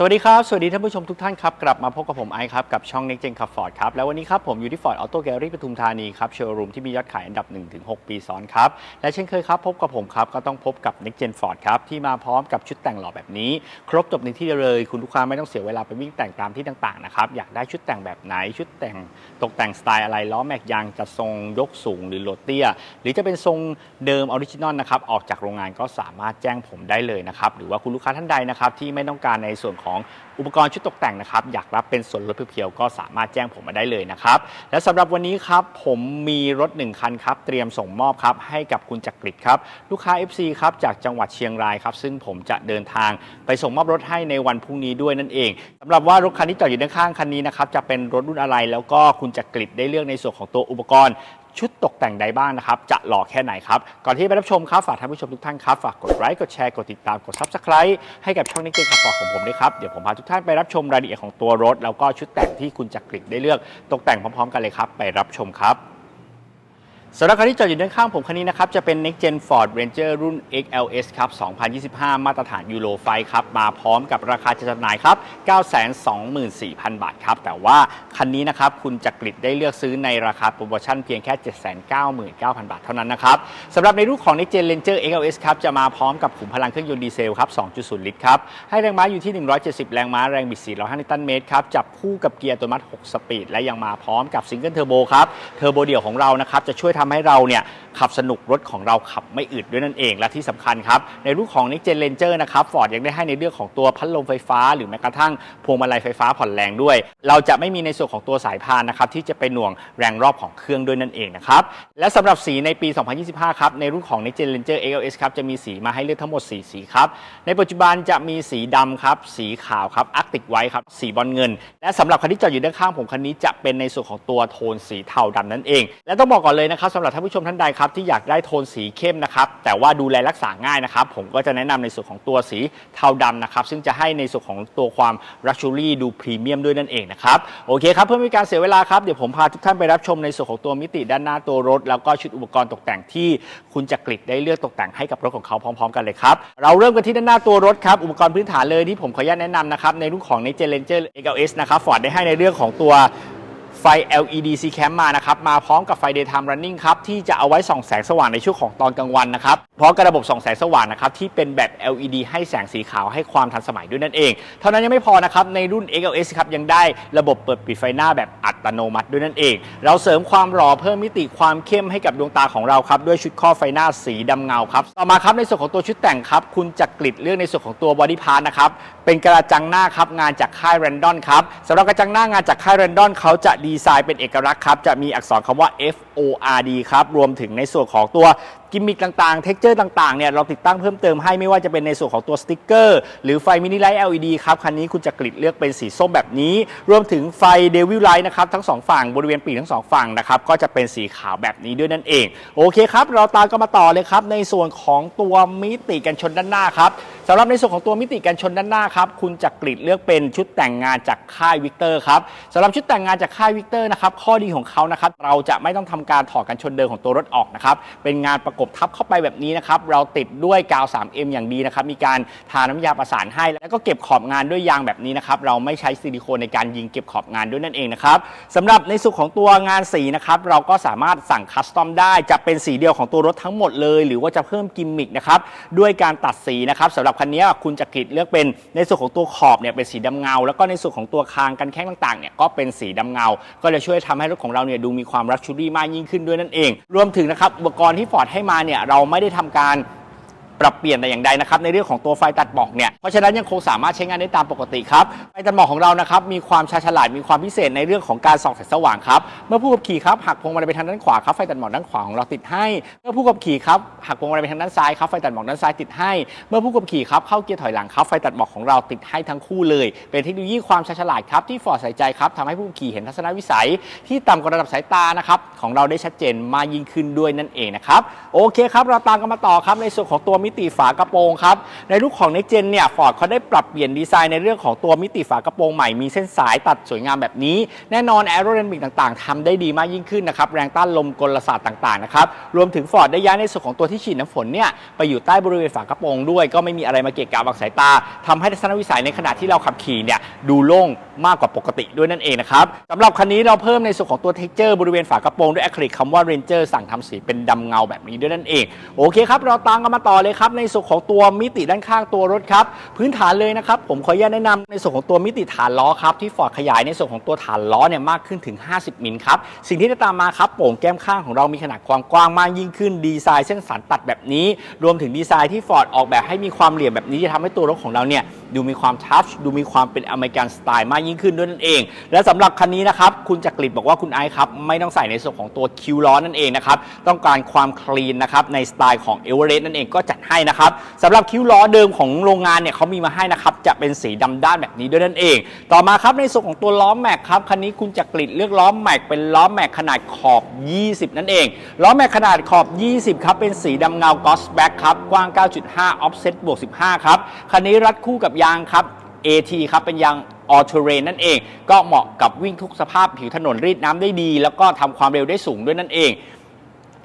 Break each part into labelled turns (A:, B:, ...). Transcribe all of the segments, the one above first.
A: สวัสดีครับ สวัสดีท่านผู้ชมทุกท่านครับ กลับมาพบกับผมไอซ์ครับ กับช่อง Next Gen ขับ Ford ครับ แล้ววันนี้ครับ ผมอยู่ที่ Ford Auto Gallery ปทุมธานีครับ โชว์รูมที่มียอดขายอันดับ 1-6 ปีซ้อนครับ และเช่นเคยครับ พบกับผมครับ ก็ต้องพบกับ Next Gen Ford ครับ ที่มาพร้อมกับชุดแต่งหล่อแบบนี้ ครบจบในที่เดียวเลย คุณลูกค้าไม่ต้องเสียเวลาไปวิ่งแต่งตามที่ต่าง ๆ นะครับ อยากได้ชุดแต่งแบบไหน ชุดแต่งตกแต่งสไตล์อะไร ล้อแม็กยางจะทรงยกสูงหรือโลดเตี้ยหรือจะเป็นทรงเดิมออริจินอลนะครับ ออกจากโรงงานก็สามารถแจ้งผมได้เลยนะครับ หรือว่าคุณลูกค้าท่านใดนะครับที่ไม่ต้องการในส่วนของอุปกรณ์ชุดตกแต่งนะครับ อยากรับเป็นส่วนลดเพียวๆก็สามารถแจ้งผมมาได้เลยนะครับ และสำหรับวันนี้ครับผมมีรถ 1 คันครับ เตรียมส่งมอบครับให้กับคุณจักริดครับ ลูกค้า FC ครับจากจังหวัดเชียงรายครับ ซึ่งผมจะเดินทางไปส่งมอบรถให้ในวันพรุ่งนี้ด้วยนั่นเองสำหรับว่ารถคันที่จอดอยู่ด้านข้างคันนี้นะครับจะเป็นรถรุ่นอะไรแล้วก็คุณจักริดได้เลือกในส่วนของตัวอุปกรณ์ชุดตกแต่งใดบ้างนะครับ จะหล่อแค่ไหนครับ ก่อนที่ไปรับชมครับ ฝากท่านผู้ชมทุกท่านครับ ฝากกดไลค์กดแชร์กดติดตามกด subscribe ให้กับช่องนิกเก็ตคาร์ฟอร์ของผมด้วยครับ เดี๋ยวผมพาทุกท่านไปรับชมรายละเอียดของตัวรถ แล้วก็ชุดแต่งที่คุณจักริดได้เลือกตกแต่งพร้อมๆ กันเลยครับ ไปรับชมครับ สำหรับคันที่จอดอยู่ด้านข้างผมคันนี้นะครับ จะเป็น Next Gen Ford Ranger รุ่น XLS ครับ 2025 มาตรฐานยูโรไฟครับ มาพร้อมกับราคาจจำหน่ายครับ 924,000 บาทครับ แต่ว่าคันนี้นะครับ คุณจักริดได้เลือกซื้อในราคาโปรโมชั่นเพียงแค่ 799,000 บาทเท่านั้นนะครับสำหรับในรุ่นของ Next Gen Ranger XLS ครับ จะมาพร้อมกับขุมพลังเครื่องยนต์ดีเซลครับ 2.0 ลิตรครับ ให้แรงม้าอยู่ที่ 170 แรงม้า แรงบิด 405นิวตันเมตรครับ จับคู่กับเกียร์อัตโนมัติ6สปีด และยังมาพร้อมกับซิงเกิลเทอร์โบครับ เทอร์โบเดี่ยวของเรานะครับจะช่วยทำให้เราเนี่ยขับสนุกรถของเราขับไม่อึดด้วยนั่นเอง และที่สำคัญครับ ในรุ่นของ Next Gen Ranger นะครับ Ford ยังได้ให้ในเรื่องของตัวพัดลมไฟฟ้า หรือแม้กระทั่งพวงมาลัยไฟฟ้าผ่อนแรงด้วย เราจะไม่มีในส่วนของตัวสายพานนะครับที่จะไปหน่วงแรงรอบของเครื่องด้วยนั่นเองนะครับและสำหรับสีในปี 2025 ครับในรุ่นของ Next Gen Ranger XLS ครับจะมีสีมาให้เลือกทั้งหมด 4 สีครับในปัจจุบันจะมีสีดำครับสีขาวครับ Arctic White ครับสีบอลเงิน และสำหรับคันที่จอดอยู่ด้านข้างผมคันนี้จะเป็นในส่วนของตัวโทนสีเทาดำนั่นเอง และต้องบอกก่อนเลยนะครับสำหรับท่านผู้ชมท่านใดครับที่อยากได้โทนสีเข้มนะครับแต่ว่าดูแลรักษาง่ายนะครับผมก็จะแนะนำในส่วนของตัวสีเทาดำนะครับซึ่งจะให้ในส่วนของตัวความรักชูรี่ดูพรีเมียมด้วยนั่นเองนะครับโอเคครับเพื่อไม่ให้การเสียเวลาครับเดี๋ยวผมพาทุกท่านไปรับชมในส่วนของตัวมิติด้านหน้าตัวรถ แล้วก็ชุดอุปกรณ์ตกแต่งที่คุณจักริดได้เลือกตกแต่งให้กับรถของเขาพร้อม ๆ กันเลยครับเราเริ่มกันที่ด้านหน้าตัวรถครับอุปกรณ์พื้นฐานเลยที่ผมขออนุญาตแนะนำนะครับในรุ่นของ Next Gen Ranger XLS นะครับ Ford ได้ให้ในเรื่องของตัว ไฟ LED C Cam มานะครับ มาพร้อมกับไฟ Daytime Running ครับ ที่จะเอาไว้ส่องแสงสว่างในช่วงของตอนกลางวันนะครับ พร้อมกับระบบส่องแสงสว่างนะครับ ที่เป็นแบบ LED ให้แสงสีขาวให้ความทันสมัยด้วยนั่นเอง เท่านั้นยังไม่พอนะครับ ในรุ่น XLS ครับ ยังได้ระบบเปิดปิดไฟหน้าแบบอัตโนมัติด้วยนั่นเอง เราเสริมความหล่อเพิ่มมิติความเข้มให้กับดวงตาของเราครับด้วยชุดข้อไฟหน้าสีดำเงาครับต่อมาครับในส่วนของตัวชุดแต่งครับคุณจักริดเลือกในส่วนของตัวบอดี้พาร์ทนะครับเป็นกระจังหน้าครับงานจากค่ายแรนดอนครับสำหรับกระจังหน้างานจากค่ายแรนดอนเขาจะดีีไซน์เป็นเอกลักษณ์ครับ จะมีอักษรคำว่า F O R D ครับ รวมถึงในส่วนของตัวกิมมิคต่างๆ เท็กเจอร์ต่างๆ เนี่ย เราติดตั้งเพิ่มเติมให้ไม่ว่าจะเป็นในส่วนของตัวสติ๊กเกอร์ หรือไฟมินิไลท์ LED ครับ คันนี้คุณจะกริดเลือกเป็นสีส้มแบบนี้ รวมถึงไฟเดวิลไลท์นะครับ ทั้งสองฝั่งบริเวณปีกทั้งสองฝั่งนะครับ ก็จะเป็นสีขาวแบบนี้ด้วยนั่นเอง โอเคครับ เราตามกันมาต่อเลยครับ ในส่วนของตัวมิติกันชนด้านหน้าครับ สำหรับในส่วนของตัวมิติกันชนด้านหน้าครับคุณจะกริดเลือกเป็นชุดแต่งงานจากค่ายวิกเตอร์ครับสำหรับชุดแต่งงานจากค่ายวิกเตอร์นะครับข้อดีของเขานะครับเราจะไม่ต้องทำการถอดกันชนเดิมของตัวรถออกนะครับเป็นงานประกบทับเข้าไปแบบนี้นะครับเราติดด้วยกาว 3M อย่างดีนะครับมีการทาน้ำยาประสานให้ แล้วก็เก็บขอบงานด้วยยางแบบนี้นะครับเราไม่ใช้ซิลิโคนในการยิงเก็บขอบงานด้วยนั่นเองนะครับสำหรับในส่วนของตัวงานสีนะครับเราก็สามารถสั่งคัสตอมได้จะเป็นสีเดียวของตัวรถทั้งหมดเลย หรือว่าจะเพิ่มกิมมิคนะครับด้วยการตัดสีนะครับสำหรับคันนี้คุณจะกรีดเลือกเป็นในส่วนของตัวขอบเนี่ยเป็นสีดำเงา แล้วก็ในส่วนของตัวคางกันแข้งต่างๆเนี่ยก็เป็นสีดำเงา ก็จะช่วยทำให้รถของเราเนี่ยดูมีความรักชูรี่มากยิ่งขึ้นด้วยนั่นเอง รวมถึงนะครับอุปกรณ์ที่ฟอร์ดให้มาเนี่ยเราไม่ได้ทำการ ปรับเปลี่ยนแต่อย่างใดนะครับในเรื่องของตัวไฟตัดหมอกเนี่ยเพราะฉะนั้นยังคงสามารถใช้งานได้ตามปกติครับไฟตัดหมอกของเรานะครับมีความชาฉลาดมีความพิเศษในเรื่องของการส่องแสงสว่างครับเมื่อผู้ขับขี่ครับหักพวงมาลัยไปทางด้านขวาครับไฟตัดหมอกด้านขวาของเราติดให้ เมื่อผู้ขับขี่ครับหักพวงมาลัยไปทางด้านซ้ายครับไฟตัดหมอกด้านซ้ายติดให้ เมื่อผู้ขับขี่ครับเข้าเกียร์ถอยหลังครับไฟตัดหมอกของเราติดให้ทั้งคู่เลย เป็นเทคโนโลยีความชาฉลาดครับที่ฟอร์ดใส่ใจครับทำให้ผู้ขับขี่เห็นทัศนวิสัย ที่ต่ำกว่าระดับสายตานะครับของเราได้ชัดเจนมากยิ่งขึ้นด้วยนั่นเองนะครับโอเคครับเราตามกันมาต่อครับในส่วนของตัวมิมิติฝากระโปรงครับ ในรุ่นของ Next Gen เนี่ยฟอร์ดเขาได้ปรับเปลี่ยนดีไซน์ในเรื่องของตัวมิติฝากระโปรงใหม่มีเส้นสายตัดสวยงามแบบนี้ แน่นอนแอโร d y นามิกต่างๆทำได้ดีมากยิ่งขึ้นนะครับ แรงต้านลมกลศาสตร์ต่างๆนะครับ รวมถึงฟอร์ดได้ย้ายในส่วนของตัวที่ฉีดน้ำฝนเนี่ยไปอยู่ใต้บริเวณฝากระโปรงด้วย ก็ไม่มีอะไรมาเกะกะบังสายตาทำให้ทัศนวิสัยในขณะที่เราขับขี่เนี่ยดูโล่งมากกว่าปกติด้วยนั่นเองนะครับสำหรับคันนี้เราเพิ่มในส่วนของตัวเท็กเจอร์บริเวณฝากระโปรงด้วยอะคริลิกคำว่า Ranger สั่งทำสีเป็นดำเงาแบบนี้ด้วยนั่นเองโอเคครับเราตามกันมาต่อเลยครับในส่วนของตัวมิติด้านข้างตัวรถครับพื้นฐานเลยนะครับผมขออนุญาตแนะนำในส่วนของตัวมิติฐานล้อครับที่ฟอร์ดขยายในส่วนของตัวฐานล้อเนี่ยมากขึ้นถึง 50 มิลครับสิ่งที่จะตามมาครับโป่งแก้มข้างของเรามีขนาดความกว้างมากยิ่งขึ้นดีไซน์เส้นสันตัดแบบนี้ รวมถึงดีไซน์ที่ฟอร์ดออกแบบให้มีความเหลี่ยมแบบนี้จะทำให้ตัวรถของเราเนี่ยดูมีความทัชดูมีความเป็นอเมริกันสไตล์มากยิ่งขึ้นด้วยนั่นเอง และสำหรับคันนี้นะครับคุณจักริดบอกว่าคุณไอซ์ครับไม่ต้องใส่ในส่วนของตัวคิวล้อนั่นเองนะครับต้องการความคลีนนะครับในสไตล์ของเอเวอเรสต์นั่นเองก็จัดให้นะครับสำหรับคิวล้อเดิมของโรงงานเนี่ยเขามีมาให้นะครับจะเป็นสีดำด้านแบบนี้ด้วยนั่นเอง ต่อมาครับในส่วนของตัวล้อแม็กครับคันนี้คุณจักริดเลือกล้อแม็กเป็นล้อแม็กขนาดขอบ 20 นั่นเองล้อแม็กขนาดขอบ 20 ครับ เป็นสีดำเงากอสแบ็กครับ กว้าง 9.5 offset บวก 15 ครับ คันนี้รัดคู่กับยางครับ AT ครับ เป็นยางออ t เรนนั่นเอง ก็เหมาะกับวิ่งทุกสภาพผิวถนนรีดน้ำได้ดี แล้วก็ทำความเร็วได้สูงด้วยนั่นเอง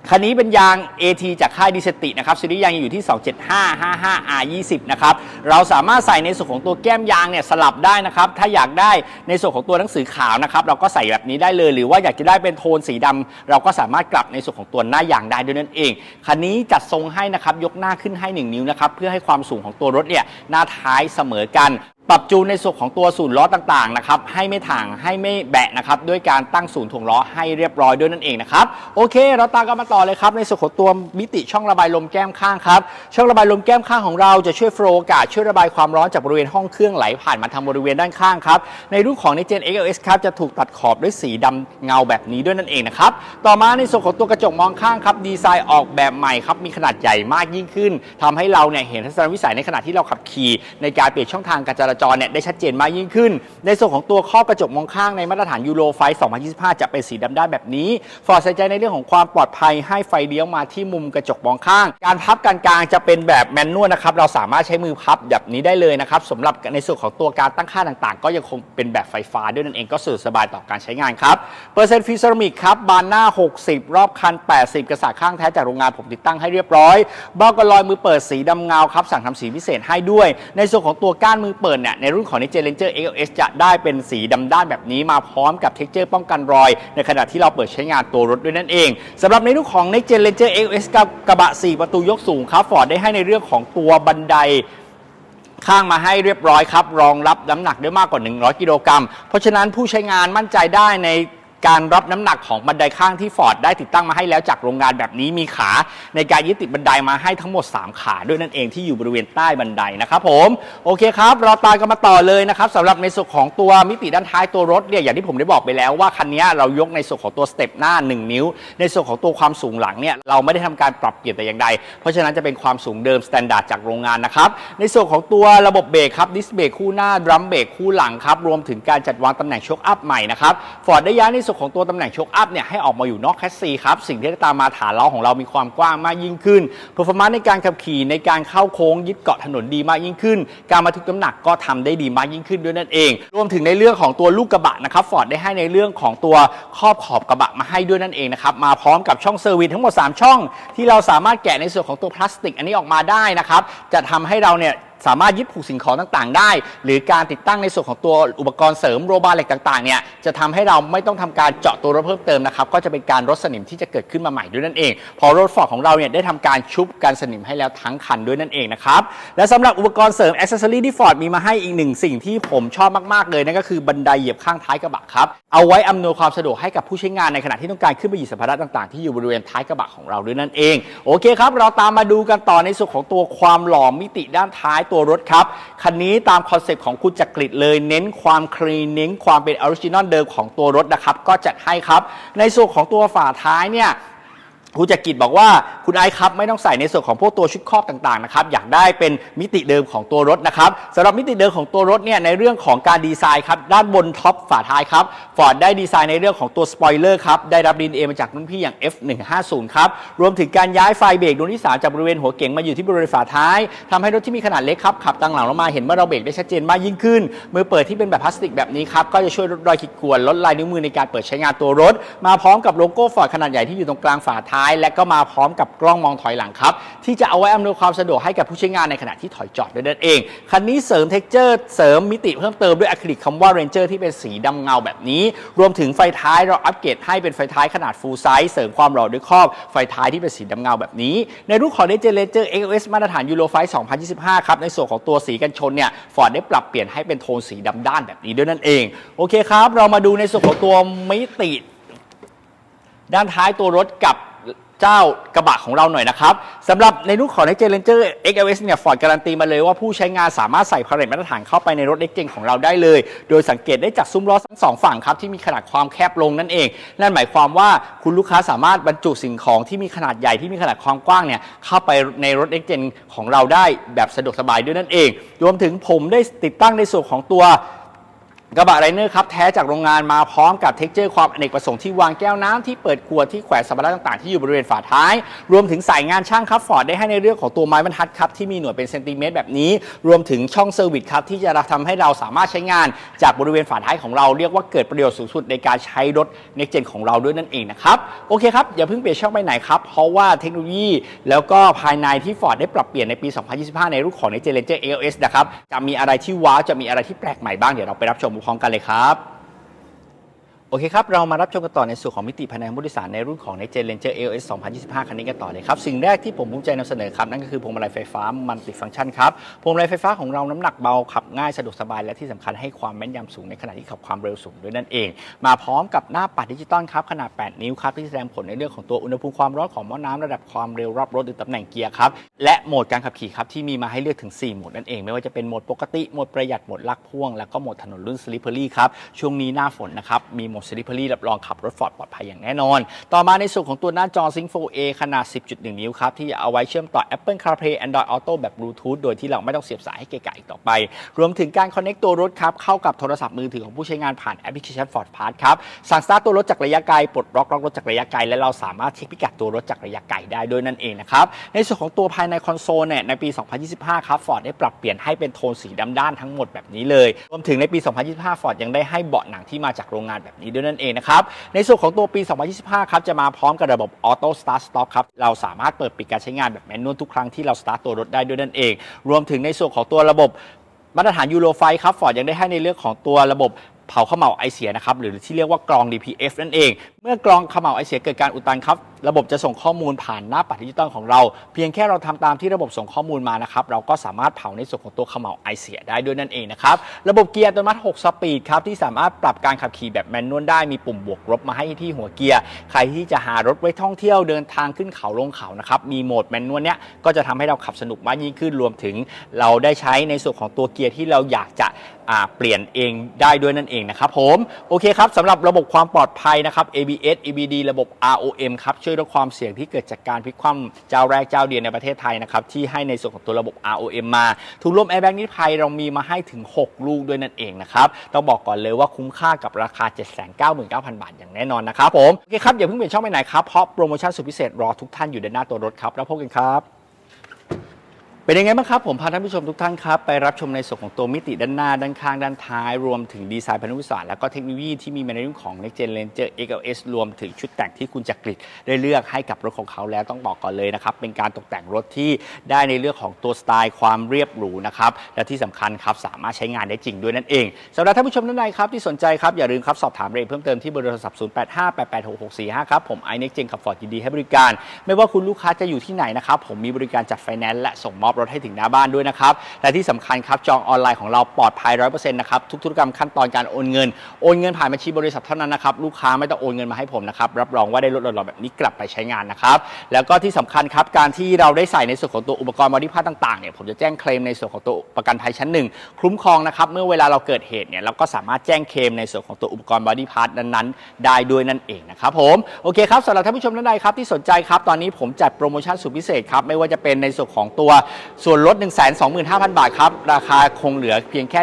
A: คันนี้เป็นยาง AT จากค่ายดิสตินะครับซีรีส์ยางอยู่ที่ 27555R20 นะครับ เราสามารถใส่ในส่วนของตัวแก้มยางเนี่ยสลับได้นะครับ ถ้าอยากได้ในส่วนของตัวหนังสือขาวนะครับ เราก็ใส่แบบนี้ได้เลย หรือว่าอยากจะได้เป็นโทนสีดำเราก็สามารถกลับในส่วนของตัวหน้ายางได้ด้วยนั่นเอง คันนี้จัดทรงให้นะครับ ยกหน้าขึ้นให้ 1 นิ้วนะครับ เพื่อให้ความสูงของตัวรถเนี่ยหน้าท้ายเสมอกันปรับจูนในส่วนของตัวศูนย์ล้อต่างๆนะครับให้ไม่ถ่างให้ไม่แบะนะครับด้วยการตั้งศูนย์ถ่วงล้อให้เรียบร้อยด้วยนั่นเองนะครับโอเค เราตามกันมาต่อเลยครับในส่วนของตัวมิติช่องระบายลมแก้มข้างครับช่องระบายลมแก้มข้างของเราจะช่วยโฟล์อากาศช่วยระบายความร้อนจากบริเวณห้องเครื่องไหลผ่านมาทางบริเวณด้านข้างครับในรุ่นของในเจน XLS ครับจะถูกตัดขอบด้วยสีดำเงาแบบนี้ด้วยนั่นเองนะครับต่อมาในส่วนของตัวกระจกมองข้างครับดีไซน์ออกแบบใหม่ครับมีขนาดใหญ่มากยิ่งขึ้นทำให้เราเนี่ยเห็นทัศนวิสัยในขณะที่เราขับขี่ในการเปลี่ยนช่องทางการจราจรเนี่ยได้ชัดเจนมากยิ่งขึ้น ในส่วนของตัวครอบกระจกมองข้างในมาตรฐานยูโรไฟ2025 จะเป็นสีดำด้านแบบนี้ฟอร์ดใส่ใจในเรื่องของความปลอดภัยให้ไฟเลี้ยวมาที่มุมกระจกมองข้าง การพับการกลางจะเป็นแบบแมนนวลนะครับเราสามารถใช้มือพับแบบนี้ได้เลยนะครับสำหรับในส่วนของตัวการตั้งค่าต่างๆ ก็ยังคงเป็นแบบไฟฟ้าด้วยนั่นเองก็สะดวกสบายต่อการใช้งานครับเปอร์เซ็นต์ฟิวเซอร์มิกครับบานหน้า 60 รอบคัน 80 กระสาข้างแท้จากโรงงานผมติดตั้งให้เรียบร้อยเบ้ากันลอยมือเปิดสีดำเงาครับสั่งทำสีพิเศษให้ด้วย ในส่วนของตัวก้านมือเปิดเนี่ยในรุ่นของ n e x t Gen Ranger XLS จะได้เป็นสีดำด้านแบบนี้มาพร้อมกับเท็กเจอร์ป้องกันรอย ในขณะที่เราเปิดใช้งานตัวรถด้วยนั่นเองสำหรับในรุ่นของ Next Gen Ranger XLS กับกระบะ 4 ประตูยกสูงครับฟอร์ดได้ให้ในเรื่องของตัวบันไดข้างมาให้เรียบร้อยครับ รองรับน้ำหนักได้มากกว่า 100 กิโลกรัม เพราะฉะนั้นผู้ใช้งานมั่นใจได้ใน การรับน้ำหนักของบันไดข้างที่ฟอร์ดได้ติดตั้งมาให้แล้วจากโรงงานแบบนี้มีขา ในการยึดติดบันไดมาให้ทั้งหมด 3 ขาด้วยนั่นเองที่อยู่บริเวณใต้บันไดนะครับผมโอเคครับเราตามกันมาต่อเลยนะครับสำหรับในส่วนของตัวมิติด้านท้ายตัวรถเนี่ยอย่างที่ผมได้บอกไปแล้วว่าคันนี้เรายกในส่วนของตัวสเต็ปหน้า 1 นิ้ว ในส่วนของตัวความสูงหลังเนี่ยเราไม่ได้ทำการปรับเปลี่ยนแต่อย่างใด เพราะฉะนั้นจะเป็นความสูงเดิมสแตนดาร์ดจากโรงงานนะครับในส่วนของตัวระบบเบรกครับดิสเบรกคู่หน้าดรัมเบรกคู่หลังครับรวมถึงการจัดวางตำแหน่งโชคอัพใหม่นะครับฟอร์ดได้ย้ายในส่วนของตัวตำแหน่งโชคอัพเนี่ยให้ออกมาอยู่นอกแคสซีครับ สิ่งที่ได้ตามมาฐานล้อของเรามีความกว้างมากยิ่งขึ้นเพอร์ฟอร์มนซ์ในการขับขี่ในการเข้าโค้งยึดเกาะถนนดีมากยิ่งขึ้น การบรรทุกน้ำหนักก็ทำได้ดีมากยิ่งขึ้นด้วยนั่นเอง รวมถึงในเรื่องของตัวลูกกระบะนะครับฟอร์ดได้ให้ในเรื่องของตัวครอบขอบกระบะมาให้ด้วยนั่นเองนะครับมาพร้อมกับช่องเซอร์วิสทั้งหมด 3 ช่อง ที่เราสามารถแกะในส่วนของตัวพลาสติก อันนี้ออกมาได้นะครับจะทำให้เราเนี่ย สามารถยึดผูกสิ่งของต่างๆ ได้ หรือการติดตั้งในส่วนของตัวอุปกรณ์เสริมโรบาเหล็กต่างๆเนี่ยจะทำให้เราไม่ต้องทำการเจาะตัวรถเพิ่มเติมนะครับก็จะเป็นการลดสนิมที่จะเกิดขึ้นมาใหม่ด้วยนั่นเอง พอรถฟอร์ดของเราเนี่ยได้ทำการชุบกันสนิมให้แล้วทั้งคันด้วยนั่นเองนะครับและสำหรับอุปกรณ์เสริมอ c เซ s ซอรี่ที่ฟอร์ดมีมาให้อีกหนึ่งสิ่งที่ผมชอบมากๆเลยนั่นก็คือบันไดเหยียบข้างท้ายกระบะครับเอาไว้อำนวยความสะดวกให้กับผู้ใช้งานในขณะที่ต้องการขึ้นไปหยิบสัมภาระต่างๆที่อยู่บริเวณท้ายกระบะของเราด้วยนั่นเอง โอเคครับ เราตามมาดูกันต่อในส่วนของตัวความหล่อมิติด้านท้ายตัวรถครับ คันนี้ตามคอนเซปต์ของคุณจักริดเลย เน้นความคลีนเน้นความเป็นออริจินอลเดิมของตัวรถนะครับ ก็จัดให้ครับ ในส่วนของตัวฝาท้ายเนี่ย คุณจักริดบอกว่าคุณไอครับไม่ต้องใส่ในส่วนของพวกตัวชุดครอบต่างๆนะครับอยากได้เป็นมิติเดิมของตัวรถนะครับสำหรับมิติเดิมของตัวรถเนี่ยในเรื่องของการดีไซน์ครับด้านบนท็อปฝาท้ายครับฟอร์ดได้ดีไซน์ในเรื่องของตัวสปอยเลอร์ครับได้รับดีเอมาจากรุ่นพี่อย่าง F150 ครับรวมถึงการย้ายไฟเบรกดวงที่สามจากบริเวณหัวเก๋งมาอยู่ที่บริเวณฝาท้ายทำให้รถที่มีขนาดเล็กครับขับตั้งหลังลงมาเห็นว่าเราเบรกได้ชัดเจนมากยิ่งขึ้นมือเปิดที่เป็นแบบพลาสติกแบบนี้ครับก็จะช่วยลดรอยขีดข่วนลดลายนิ้วมือในการเปิดใช้งานตัวรถ มาพร้อมกับโลโก้ฟอร์ดขนาดใหญ่ที่อยู่ตรงกลางฝาท้ายและก็มาพร้อมกับกล้องมองถอยหลังครับ ที่จะเอาไว้อำนวยความสะดวกให้กับผู้ใช้งานในขณะที่ถอยจอดด้วยนั่นเอง คันนี้เสริมเท็กเจอร์เสริมมิติเพิ่มเติมด้วยอะคริลิกคำว่า Ranger ที่เป็นสีดำเงาแบบนี้ รวมถึงไฟท้ายเราอัปเกรดให้เป็นไฟท้ายขนาด full size เสริมความหล่อด้วยครอบไฟท้ายที่เป็นสีดำเงาแบบนี้ ในรุ่นของ Next Gen Ranger XOS มาตรฐาน Euro 5 2025 ครับในส่วนของตัวสีกันชนเนี่ยฟอร์ดได้ปรับเปลี่ยนให้เป็นโทนสีดำด้านแบบนี้ด้วยนั่นเองโอเคครับ เรามาดูในส่วนของตัวมิติด้านท้ายตัวรถกับ เจ้ากระบะของเราหน่อยนะครับสำหรับในรุ่นของ Next Gen Ranger XLS เนี่ยฟอร์ดการันตีมาเลยว่าผู้ใช้งานสามารถใส่พาเลตมาตรฐานเข้าไปในรถ Next Gen ของเราได้เลย โดยสังเกตได้จากซุ้มล้อทั้งสองฝั่งครับที่มีขนาดความแคบลงนั่นเอง นั่นหมายความว่าคุณลูกค้าสามารถบรรจุสิ่งของที่มีขนาดใหญ่ที่มีขนาดความกว้างเนี่ยเข้าไปในรถ Next Gen ของเราได้แบบสะดวกสบายด้วยนั่นเอง รวมถึงผมได้ติดตั้งในส่วนของตัว กระบะไรเนอร์ครับแท้จากโรงงานมาพร้อมกับเท็กเจอร์ความอเนกประสงค์ที่วางแก้วน้ำที่เปิดขวดที่แขวนสัมภาระต่างๆ ที่อยู่บริเวณฝาท้าย รวมถึงสายงานช่างครับฟอร์ดได้ให้ในเรื่องของตัวไม้บรรทัดครับที่มีหน่วยเป็นเซนติเมตรแบบนี้ รวมถึงช่องเซอร์วิสครับที่จะทำให้เราสามารถใช้งานจากบริเวณฝาท้ายของเราเรียกว่าเกิดประโยชน์สูงสุดในการใช้รถ Next Gen ของเราด้วยนั่นเองนะครับโอเคครับอย่าเพิ่งเปลี่ยนช่องไปไหนครับเพราะว่าเทคโนโลยี แล้วก็ภายในที่ฟอร์ดได้ปรับเปลี่ยนในปี 2025 ในรุ่นของ Next Gen Ranger ALS นะครับจะมีอะไรที่ว้าวจะมีอะไรที่แปลกใหม่บ้างเดี๋ยวเราไปรับชมพร้อมกันเลยครับ โอเคครับ เรามารับชมกันต่อในส่วนของมิติภายในของผู้โดยสารในรุ่นของ Next Gen Ranger AOS 2025 คันนี้กันต่อเลยครับ สิ่งแรกที่ผมภูมิใจนำเสนอครับ นั่นก็คือพวงมาลัยไฟฟ้ามันติฟังก์ชันครับ พวงมาลัยไฟฟ้าของเราน้ำหนักเบา ขับง่ายสะดวกสบาย และที่สำคัญให้ความแม่นยำสูงในขณะที่ขับความเร็วสูงด้วยนั่นเอง มาพร้อมกับหน้าปัดดิจิตอลครับขนาด 8 นิ้วครับที่แสดงผลในเรื่องของตัวอุณหภูมิความร้อนของหม้อน้ำระดับความเร็วรอบรถหรือตำแหน่งเกียร์ครับ และโหมดการขับขี่ครับที่มีมาให้เลือกถึง 4 โหมดนั่นเอง ไม่ว่าจะเป็นโหมดปกติ โหมดประหยัดโหมดลักพ่วง แล้วก็โหมดถนนรุ่น Slippery ครับ ช่วงนี้หน้าฝนนะครับ มีโหมด Slippery รับรองขับรถฟอร์ดปลอดภัยอย่างแน่นอน ต่อมาในส่วนของตัวหน้าจอ Sync 4A ขนาด 10.1 นิ้วครับ ที่เอาไว้เชื่อมต่อ Apple CarPlay Android Auto แบบ Bluetooth โดยที่เราไม่ต้องเสียบสายให้เกะกะอีกต่อไป รวมถึงการ Connect ตัวรถครับเข้ากับโทรศัพท์มือถือของผู้ใช้งานผ่านแอปพลิเคชัน Ford Pass ครับสั่งสตาร์ทตัวรถจากระยะไกลปลดล็อกล็อกรถจากระยะไกลและเราสามารถเช็คพิกัดตัวรถจากระยะไกลได้ด้วยนั่นเองนะครับในส่วนของตัวภายในในคอนโซลเนี่ยในปี 2025 ครับ Ford ได้ปรับเปลี่ยนให้เป็นโทนสีดำด้านทั้งหมดแบบนี้เลย รวมถึงในปี 2025 Ford ยังได้ให้เบาะหนังที่มาจากโรงงานแบบนี้ด้วยนั่นเองนะครับ ในส่วนของตัวปี 2025 ครับจะมาพร้อมกับระบบ Auto Start Stop ครับ เราสามารถเปิดปิดการใช้งานแบบแมนนวลทุกครั้งที่เราสตาร์ทตัวรถได้ด้วยนั่นเอง รวมถึงในส่วนของตัวระบบมาตรฐานยูโรไฟครับฟอร์ดยังได้ให้ในเรื่องของตัวระบบเผาเขม่าไอเสียนะครับหรือที่เรียกว่ากรอง DPF นั่นเอง เมื่อกรองเขม่าไอเสียเกิดการอุดตันครับ ระบบจะส่งข้อมูลผ่านหน้าปัดดิจิตอลของเรา เพียงแค่เราทำตามที่ระบบส่งข้อมูลมานะครับเราก็สามารถเผาในส่วนของตัวเขม่าไอเสียได้ด้วยนั่นเองนะครับระบบเกียร์อัตโนมัติ 6 สปีดครับที่สามารถปรับการขับขี่แบบแมนนวลได้มีปุ่มบวกลบมาให้ที่หัวเกียร์ใครที่จะหารถไว้ท่องเที่ยวเดินทางขึ้นเขาลงเขานะครับมีโหมดแมนนวลเนี้ยก็จะทำให้เราขับสนุกมากยิ่งขึ้นรวมถึง เราได้ใช้ในส่วนของตัวเกียร์ที่เราอยากจะเปลี่ยนเองได้ด้วยนั่นเองนะครับผมโอเคครับสำหรับระบบความปลอดภัยนะครับ ABS EBD ระบบ ROM ครับช่วยลดความเสี่ยงที่เกิดจากการพลิกคว่ำเจ้าแรกเจ้าเดียวในประเทศไทยนะครับที่ให้ในส่วนของตัวระบบ ROM มาถุงลมแอร์แบ็กนิรภัยเรามีมาให้ถึง 6 ลูกด้วยนั่นเองนะครับต้องบอกก่อนเลยว่าคุ้มค่ากับราคา 799,000 บาทอย่างแน่นอนนะครับผมโอเคครับอย่าเพิ่งเปลี่ยนช่องไปไหนครับเพราะโปรโมชั่นสุดพิเศษรอทุกท่านอยู่ด้านหน้าตัวรถครับแล้วพบกันครับ เป็นยังไงบ้างครับ ผมพาท่านผู้ชมทุกท่านครับ ไปรับชมในส่วนของตัวมิติด้านหน้า ด้านข้าง ด้านท้าย รวมถึงดีไซน์พันธุศาสตร์และก็เทคโนโลยีที่มีมาในเรื่องของ Next Gen Ranger XLS รวมถึงชุดแต่งที่คุณจักริดได้เลือกให้กับรถของเขาแล้วต้องบอกก่อนเลยนะครับ เป็นการตกแต่งรถที่ได้ในเรื่องของตัวสไตล์ความเรียบหรูนะครับ และที่สำคัญครับสามารถใช้งานได้จริงด้วยนั่นเองสำหรับท่านผู้ชมท่านใดครับที่สนใจครับอย่าลืมครับสอบถามรายละเอียดเพิ่มเติมที่เบอร์โทรศัพท์0858866645ครับผมไอเน็กเจนขับฟอร์ดยินดีให้บริการ ไม่ว่าคุณลูกค้าจะอยู่ที่ไหนนะครับผมมีบริการจัดไฟแนนซ์และส่งมอบอบรถให้ถึงหน้าบ้านด้วยนะครับ และที่สำคัญครับจองออนไลน์ของเราปลอดภัย100%นต์นะครับทุกธุรกรรมขั้นตอนการโอนเงินโอนเงินผ่านบัญชีบริษัทเท่านั้นนะครับลูกค้าไม่ต้องโอนเงินมาให้ผมนะครับรับรองว่าได้รถหล่อแบบนี้กลับไปใช้งานนะครับแล้วก็ที่สำคัญครับการที่เราได้ใส่ในส่วนของตัวอุปกรณ์บอดี้พาร์ตต่างๆเนี่ยผมจะแจ้งเคลมในส่วนของตัวประกันภัยชั้นหนึ่งคุ้มครองนะครับเมื่อเวลาเราเกิดเหตุเนี่ยเราก็สามารถแจ้งเคลมในส่วนของตัวอุปกรณ์บอดี้พาร์ตนั้นๆ ได้ด้วยนั่นเองนะครับผมโอเคครับสำหรับท่านผู้ชมท่านใดครับที่สนใจครับตอนนี้ผมจัดโปรโมชั่นสุดพิเศษครับไม่ว่าจะเป็นในส่วนของตัวส่วนลด 1 2 5 0 0 0 บาทครับ ราคาคงเหลือเพียงแค่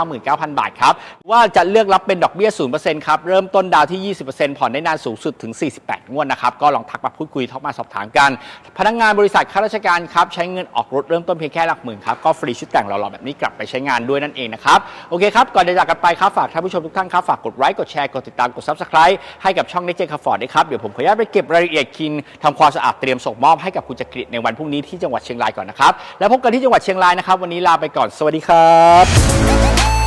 A: 799,000 บาทครับ ว่าจะเลือกรับเป็นดอกเบี้ย 0%ครับ เริ่มต้นดาวที่ 20%ผ่อนได้นานสูงสุดถึง 48 งวดนะครับ ก็ลองทักมาพูดคุยทักมาสอบถามกัน พนักงานบริษัทข้าราชการครับ ใช้เงินออกรถเริ่มต้นเพียงแค่หลักหมื่นครับ ก็ฟรีชุดแต่งหล่อๆแบบนี้กลับไปใช้งานด้วยนั่นเองนะครับ โอเคครับ ก่อนจะจากกันไปครับ ฝากท่านผู้ชมทุกท่านครับ ฝากกดไลค์ กดแชร์ กดติดตาม กด subscribe ให้กับช่อง Next Gen Comfort ด้วยครับ เดี๋ยวผมขออนุญาตไปเก็บรายละเอียดคินทำความสะอาดเตรียมส่งมอบให้กับคุณจักริดในวันพรุ่งนี้ที่จังหวัดเชียงรายก่อนนะครับแล้วพบกันที่จังหวัดเชียงรายนะครับ วันนี้ลาไปก่อนสวัสดีครับ